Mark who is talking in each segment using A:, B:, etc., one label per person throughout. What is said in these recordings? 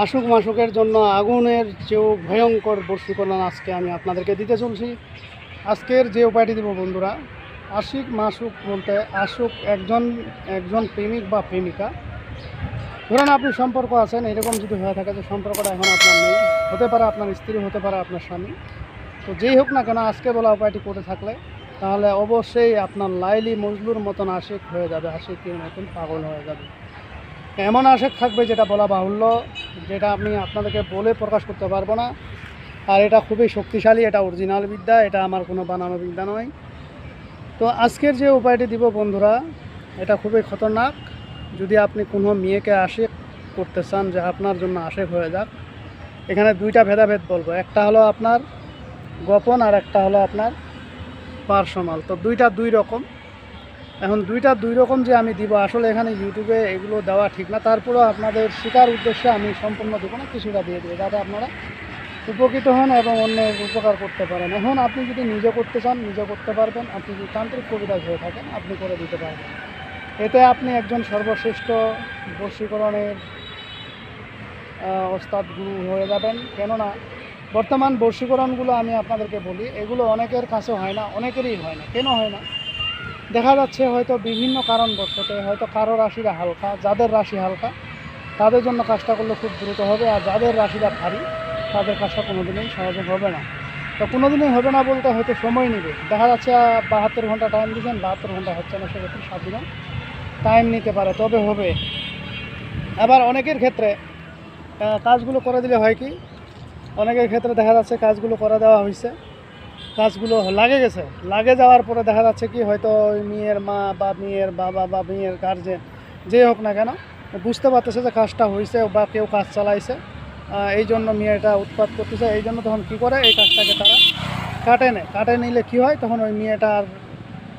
A: আশুক মাসুকের জন্য আগুনের চেয়েও ভয়ঙ্কর বর্ষীকরণ আজকে আমি আপনাদেরকে দিতে চলছি। আজকের যে উপায়টি দেবো বন্ধুরা, আশিক মাসুক বলতে আশুক একজন একজন প্রেমিক বা প্রেমিকা। ধরেন আপনি সম্পর্ক আছেন, এরকম যদি হয়ে থাকে যে সম্পর্কটা এখন আপনার নেই, হতে পারে আপনার স্ত্রী, হতে পারে আপনার স্বামী। তো যেই হোক না কেন, আজকে বলা উপায়টি করে থাকলে, তাহলে অবশ্যই আপনার লাইলি মজলুর মতন আশিক হয়ে যাবে আশিকের মতন পাগল হয়ে যাবে। এমন আশেক থাকবে যেটা বলা বাহুল্য, যেটা আমি আপনাদেরকে বলে প্রকাশ করতে পারব না। আর এটা খুবই শক্তিশালী, এটা অরিজিনাল বিদ্যা, এটা আমার কোনো বানানো বিদ্যা নয়। তো আজকের যে উপায়টি দিব বন্ধুরা, এটা খুবই খতরনাক। যদি আপনি কোনো মেয়েকে আশেক করতে চান যে আপনার জন্য আশেক হয়ে যাক, এখানে দুইটা ভেদাভেদ বলব। একটা হলো আপনার গোপন আর একটা হলো আপনার পার্সোনাল। তো দুইটা দুই রকম। এখন দুইটা দুই রকম যে আমি দিব, আসলে এখানে ইউটিউবে এগুলো দেওয়া ঠিক না। তারপরেও আপনাদের শেখার উদ্দেশ্যে আমি সম্পূর্ণ দেবো না কিছুটা দিয়ে দেবো, যাতে আপনারা উপকৃত হন এবং অন্যের উপকার করতে পারেন। এখন আপনি যদি নিজে করতে চান, নিজে করতে পারবেন। আপনি যদি তান্ত্রিক কবিরাজ হয়ে থাকেন, আপনি করে দিতে পারবেন। এতে আপনি একজন সর্বশ্রেষ্ঠ বশীকরণের ওস্তাদ গুরু হয়ে যাবেন। কেননা, বর্তমান বশীকরণগুলো আমি আপনাদেরকে বলি, এগুলো অনেকের কাছে হয় না, অনেকেরই হয় না। কেন হয় না? দেখা যাচ্ছে হয়তো বিভিন্ন কারণবশতে হয়তো কারও রাশিরা হালকা, যাদের রাশি হালকা, তাদের জন্য কাজটা করলে খুব দ্রুত হবে আর যাদের রাশিটা ভারী, তাদের কাজটা কোনোদিনই সহজে হবে না। তো কোনোদিনই হবে না বলতে হয়তো সময় নেবে। দেখা যাচ্ছে বাহাত্তর ঘণ্টা টাইম দিয়েছেন, বাহাত্তর ঘণ্টা হচ্ছে না, সেক্ষেত্রে সাত দিনও টাইম নিতে পারে, তবে হবে। আবার অনেকের ক্ষেত্রে কাজগুলো করে দিলে হয় কি, অনেকের ক্ষেত্রে দেখা যাচ্ছে কাজগুলো করে দেওয়া হয়েছে। কাজগুলো লাগে গেছে। লাগে যাওয়ার পরে দেখা যাচ্ছে কি হয়তো ওই মেয়ের মা বা মেয়ের বাবা বা মেয়ের গার্জেন যে হোক না কেন, বুঝতে পারতেছে যে কাজটা হয়েছে বা কেউ কাজ চালাইছে। এই জন্য মেয়েটা উৎপাত করতেছে। এই জন্য তখন কী করে? এই কাজটাকে তারা কাটে নেয়। কাটে নিলে কী হয়? তখন ওই মেয়েটা আর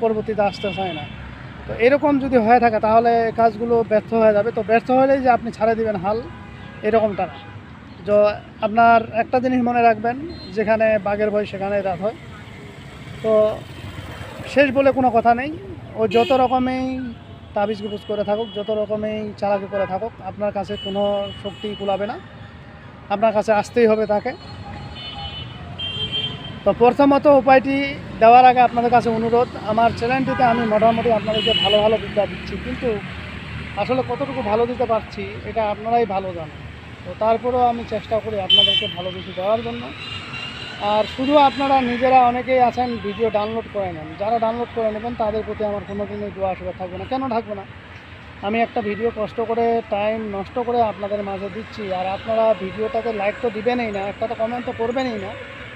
A: পরবর্তীতে আসতে চায় না। তো এরকম যদি হয়ে থাকে, তাহলে কাজগুলো ব্যর্থ হয়ে যাবে। তো ব্যর্থ হলেই যে আপনি ছাড়ে দিবেন হাল, এরকমটা না। তো আপনার একটা জিনিস মনে রাখবেন, যেখানে বাঘের ভয় সেখানে রাত হয়। তো শেষ বলে কোনো কথা নেই। ও যত রকমেই তাবিজ গুবুজ করে থাকুক, যত রকমেই চালাকি করে থাকুক, আপনার কাছে কোনো শক্তি কুলাবে না। আপনার কাছে আসতেই হবে তাকে। তো প্রথমত উপায়টি দেওয়ার আগে আপনাদের কাছে অনুরোধ, আমার চ্যানেলটিতে আমি মোটামুটি আপনাদেরকে ভালো ভালো বিদ্যা দিচ্ছি, কিন্তু আসলে কতটুকু ভালো দিতে পারছি, এটা আপনারাই ভালো জানেন। তো তারপরেও আমি চেষ্টা করি আপনাদেরকে ভালো কিছু দেওয়ার জন্য। আর শুধু আপনারা নিজেরা অনেকেই আছেন, ভিডিও ডাউনলোড করে নেন। যারা ডাউনলোড করে নেবেন, তাদের প্রতি আমার কোনো দিনই দোয়া আশীর্বাদ থাকবে না। কেন থাকবে না? আমি একটা ভিডিও কষ্ট করে টাইম নষ্ট করে আপনাদের মাঝে দিচ্ছি, আর আপনারা ভিডিওটাতে লাইক তো দিবেনই না, একটা তো কমেন্ট তো করবেনই না,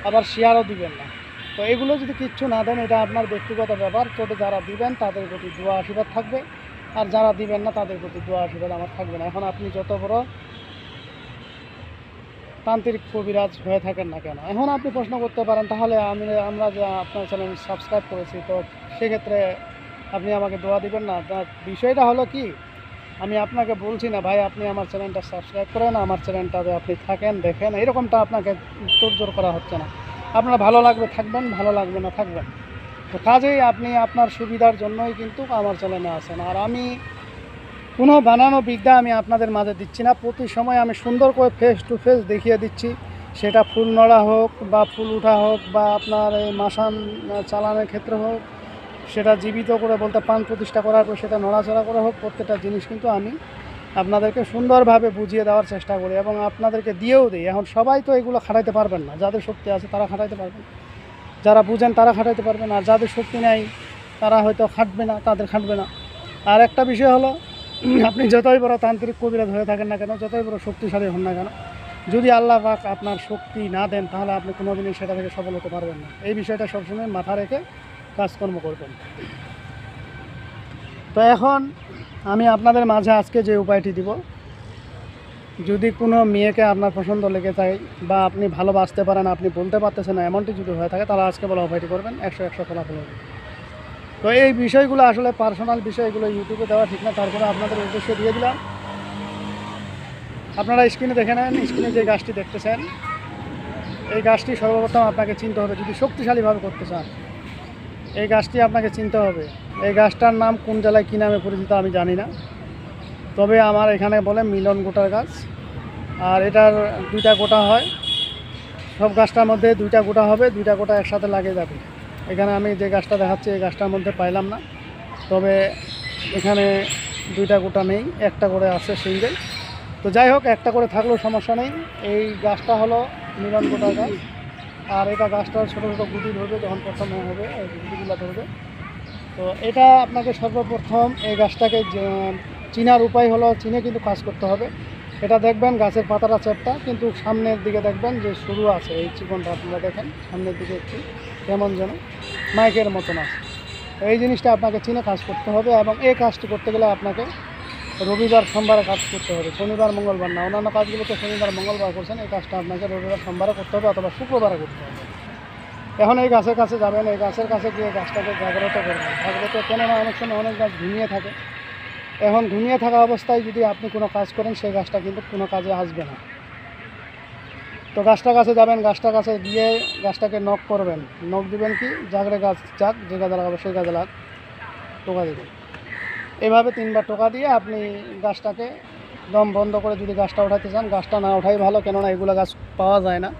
A: আবার শেয়ারও দিবেন না। তো এগুলো যদি কিচ্ছু না দেন, এটা আপনার ব্যক্তিগত ব্যাপার। তবে যারা দিবেন, তাদের প্রতি দোয়া, আশীর্বাদ থাকবে। আর যারা দিবেন না, তাদের প্রতি দোয়া, আশীর্বাদ আমার থাকবে না। এখন আপনি যত বড় তান্ত্রিক কবিরাজ হয়ে থাকেন না কেন? এখন আপনি প্রশ্ন করতে পারেন, তাহলে আমি, আমরা যে আপনার চ্যানেল সাবস্ক্রাইব করেছি, তো সেক্ষেত্রে আপনি আমাকে দোয়া দিবেন না। বিষয়টা হলো কি, আমি আপনাকে বলছি না, ভাই, আপনি আমার চ্যানেলটা সাবস্ক্রাইব করেন, আমার চ্যানেলটাতে আপনি থাকেন, দেখেন, এরকমটা আপনাকে তোড়জোড় করা হচ্ছে না। আপনার ভালো লাগবে থাকবেন, ভালো লাগবে না থাকবেন। তো কাজেই আপনি আপনার সুবিধার জন্যই কিন্তু আমার চ্যানেলে আসেন। আর আমি কোনো বানানো বিদ্যা আমি আপনাদের মাঝে দিচ্ছি না। প্রতি সময় আমি সুন্দর করে ফেস টু ফেস দেখিয়ে দিচ্ছি। সেটা ফুল নড়া হোক বা ফুল উঠা হোক বা আপনার এই মাসান চালানোর ক্ষেত্রে হোক, সেটা জীবিত করে বলতে পান প্রতিষ্ঠা করার পর সেটা নড়াচড়া করে হোক, প্রত্যেকটা জিনিস কিন্তু আমি আপনাদেরকে সুন্দরভাবে বুঝিয়ে দেওয়ার চেষ্টা করি এবং আপনাদেরকে দিয়েও দিই। এখন সবাই তো এগুলো খাটাইতে পারবেন না। যাদের শক্তি আছে তারা খাটাইতে পারবেন। যারা বুঝেন তারা খাটাইতে পারবেন। আর যাদের শক্তি নেই তারা হয়তো খাটবে না, তাদের খাটবে না। আর একটা বিষয় হলো আপনি যতই বড় তান্ত্রিক কবিরাজ হয়ে থাকেন না কেন, যতই বড় শক্তিশালী হন না কেন, যদি আল্লাহ পাক আপনার শক্তি না দেন, তাহলে আপনি কোনোদিনই সেটা থেকে সফল হতে পারবেন না। এই বিষয়টা সবসময় মাথা রেখে কাজকর্ম করবেন। তো এখন আমি আপনাদের মাঝে আজকে যে উপায়টি দিব, যদি কোনো মেয়েকে আপনার পছন্দ লেগে যায় বা আপনি ভালোবাসতে পারেন, আপনি বলতে পারতেছেন না, এমনটি যদি হয়ে থাকে, তাহলে আজকে বলা উপায়টি করবেন, একশো একশো ফলাফল হবে। তো এই বিষয়গুলো আসলে পার্সোনাল বিষয়গুলো ইউটিউবে দেওয়া ঠিক না, তারপরে আপনাদের উদ্দেশ্য দিয়ে দিলাম। আপনারা স্ক্রিনে দেখে নেন স্ক্রিনে যে গাছটি দেখতেছেন, এই গাছটি সর্বপ্রথম আপনাকে চিনতে হবে, যদি শক্তিশালীভাবে করতে চান, এই গাছটি আপনাকে চিনতে হবে, এই গাছটার নাম কোন জেলায় কী নামে পরিচিত আমি জানি না। তবে আমার এখানে বলে মিলন গোটার গাছ, আর এটার দুইটা গোটা হয়, সব গাছটার মধ্যে দুইটা গোটা হবে, দুইটা গোটা একসাথে লাগে যাবে। এখানে আমি যে গাছটা দেখাচ্ছি, এই গাছটার মধ্যে পাইলাম না। তবে এখানে দুইটা গোটা নেই, একটা করে আছে সিঙ্গেল। তো যাই হোক, একটা করে থাকলেও সমস্যা নেই। এই গাছটা হলো মিলন গোটা গাছ। আর এটা গাছটার ছোটো ছোটো গুটি ধরবে, যখন প্রথম হবে, এই গুটিগুলো ধরবে। তো এটা আপনাকে সর্বপ্রথম এই গাছটাকে চিনার উপায় হলো, চিনে কিন্তু কাজ করতে হবে। এটা দেখবেন গাছের পাতাটা চ্যাপটা কিন্তু সামনের দিকে দেখবেন যে শুরু আছে, এই চিকনটা আপনারা দেখেন, সামনের দিকে একটু কেমন যেন মাইকের মতন আছে। এই জিনিসটা আপনাকে চিনে কাজ করতে হবে এবং এই কাজটি করতে গেলে আপনাকে রবিবার, সোমবারে কাজ করতে হবে। শনিবার, মঙ্গলবার না, অন্যান্য কাজগুলোতে শনিবার, মঙ্গলবার করছেন, এই কাজটা আপনাকে রবিবার, সোমবারে করতে হবে অথবা শুক্রবারে করতে হবে। এখন এই গাছের কাছে যাবেন, এই গাছের কাছে গিয়ে গাছটাকে জাগ্রত করবেন। জাগ্রত কেননা অনেক সময় অনেক গাছ ঘুমিয়ে থাকে। এখন ঘুমিয়ে থাকা অবস্থায় যদি আপনি কোনো কাজ করেন, সেই গাছটা কিন্তু কোনো কাজে আসবে না। তো গাছটা কাছে যাবেন, গাছটা কাছে গিয়ে গাছটাকে নখ করবেন। নখ দিবেন কি? জাগরে গাছ যাক, যে গাছ লাগাবে সেই গাছ লাগ টোকা দেবেন। এভাবে তিনবার টোকা দিয়ে আপনি গাছটাকে দম বন্ধ করে যদি গাছটা উঠাতে চান, গাছটা না ওঠাই ভালো, কেননা এগুলো গাছ পাওয়া যায় না।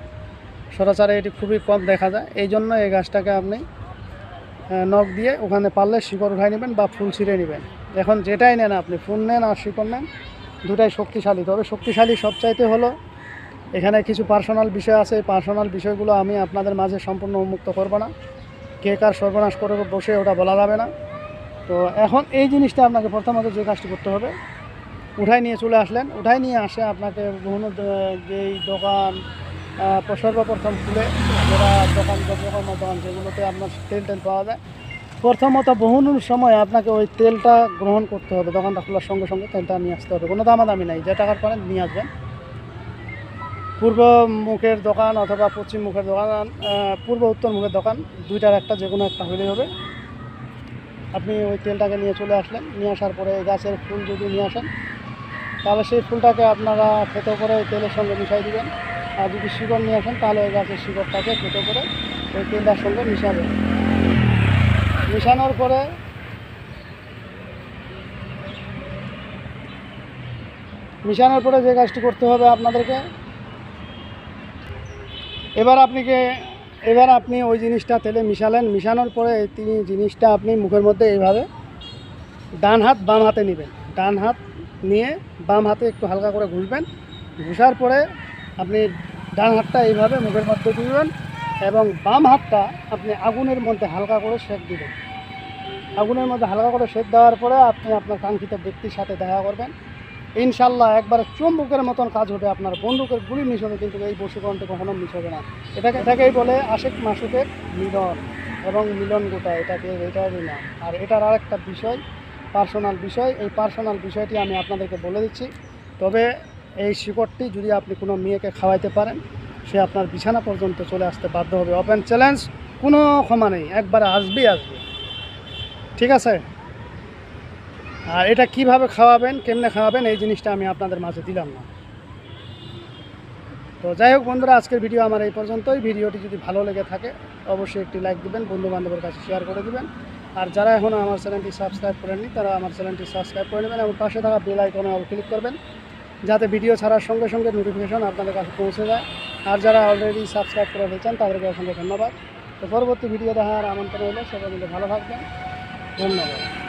A: সরাসরি এটি খুবই কম দেখা যায়। এই জন্য এই গাছটাকে আপনি নখ দিয়ে ওখানে পারলে শিকড় উঠাই নেবেন বা ফুল ছিঁড়ে নেবেন। এখন যেটাই নেন আপনি ফোন নেন, আর শিকড় নেন, দুটাই শক্তিশালী। তবে শক্তিশালী সবচাইতে হলো, এখানে কিছু পার্সোনাল বিষয় আছে। এই পার্সোনাল বিষয়গুলো আমি আপনাদের মাঝে সম্পূর্ণ উন্মুক্ত করব না। কে কার সর্বনাশ করে বসে ওটা বলা যাবে না। তো এখন এই জিনিসটা আপনাকে প্রথমত যে কাজটি করতে হবে, উঠাই নিয়ে চলে আসলেন। উঠাই নিয়ে আসে আপনাকে বিভিন্ন যেই দোকান সর্বপ্রথম খুলে যারা দোকান দোকান, যেগুলোতে আপনার তেল টেল পাওয়া যায় প্রথমত বহুনুর সময় আপনাকে ওই তেলটা গ্রহণ করতে হবে, দোকানটা খোলার সঙ্গে সঙ্গে তেলটা নিয়ে আসতে হবে। কোনো দামাদামি নাই, যে টাকার পারেন নিয়ে আসবেন। পূর্ব মুখের দোকান অথবা পশ্চিম মুখের দোকান পূর্ব উত্তর মুখের দোকান, দুইটার একটা যে কোনো একটা হলেই হবে। আপনি ওই তেলটাকে নিয়ে চলে আসলেন, নিয়ে আসার পরে গাছের ফুল যদি নিয়ে আসেন, তাহলে সেই ফুলটাকে আপনারা খেতে করে তেলের সঙ্গে মিশাই দেবেন। আর যদি শিকড় নিয়ে আসেন, তাহলে ওই গাছের শিকড়টাকে খেতে করে ওই তেলটার সঙ্গে মিশাবেন। মিশানোর পরে মিশানোর পরে যে কাজটি করতে হবে আপনাদেরকে, এবার আপনাকে, এবার আপনি ওই জিনিসটা তেলে মিশালেন, মিশানোর পরে এই তিনি জিনিসটা আপনি মুখের মধ্যে এইভাবে ডান হাত বাম হাতে নেবেন। ডান হাত নিয়ে বাম হাতে একটু হালকা করে ঘুষবেন, ঘুষার পরে আপনি ডান হাতটা এইভাবে মুখের মধ্যে দিবেন। এবং বাম হাতটা আপনি আগুনের মধ্যে হালকা করে সেক দিবেন। আগুনের মধ্যে হালকা করে সেক দেওয়ার পরে আপনি আপনার কাঙ্ক্ষিত ব্যক্তির সাথে দেখা করবেন। ইনশাল্লাহ একবারে চুম্বকের মতন কাজ হবে আপনার। বন্দুকের গুলি মিস হবে কিন্তু এই বসীকরণটি কখনো মিস হবে না। এটাকে এটাকেই বলে আশেক মাসুকের মিলন এবং মিলন গোটা। এটাকে এটারই নাম আর এটার আরেকটা বিষয়, পার্সোনাল বিষয়। এই পার্সোনাল বিষয়টি আমি আপনাদেরকে বলে দিচ্ছি। তবে এই শিকড়টি যদি আপনি কোনো মেয়েকে খাওয়াইতে পারেন সে আপনার বিছানা পর্যন্ত চলে আসতে বাধ্য হবে। ওপেন চ্যালেঞ্জ কোনো ক্ষমা নেই। একবারে আসবেই আসবে। ঠিক আছে? আর এটা কীভাবে খাওয়াবেন, কেমনে খাওয়াবেন, এই জিনিসটা আমি আপনাদের মাঝে দিলাম না। তো যাই হোক বন্ধুরা, আজকের ভিডিও আমার এই পর্যন্তই। ভিডিওটি যদি ভালো লেগে থাকে, অবশ্যই একটি লাইক দিবেন বন্ধু বান্ধবের কাছে শেয়ার করে দিবেন। আর যারা এখনও আমার চ্যানেলটি সাবস্ক্রাইব করেননি, তারা আমার চ্যানেলটি সাবস্ক্রাইব করে নেবেন এবং পাশে থাকা বেল আইকনে অল ক্লিক করবেন, যাতে ভিডিও ছাড়ার সঙ্গে সঙ্গে নোটিফিকেশন আপনাদের কাছে পৌঁছে যায়। আর যারা অলরেডি সাবস্ক্রাইব করে ফেলছেন তাদেরকে অসংখ্য ধন্যবাদ। তো পরবর্তী ভিডিও দেখার আমন্ত্রণ হলো সবাই মিলে ভালো থাকবেন। ধন্যবাদ।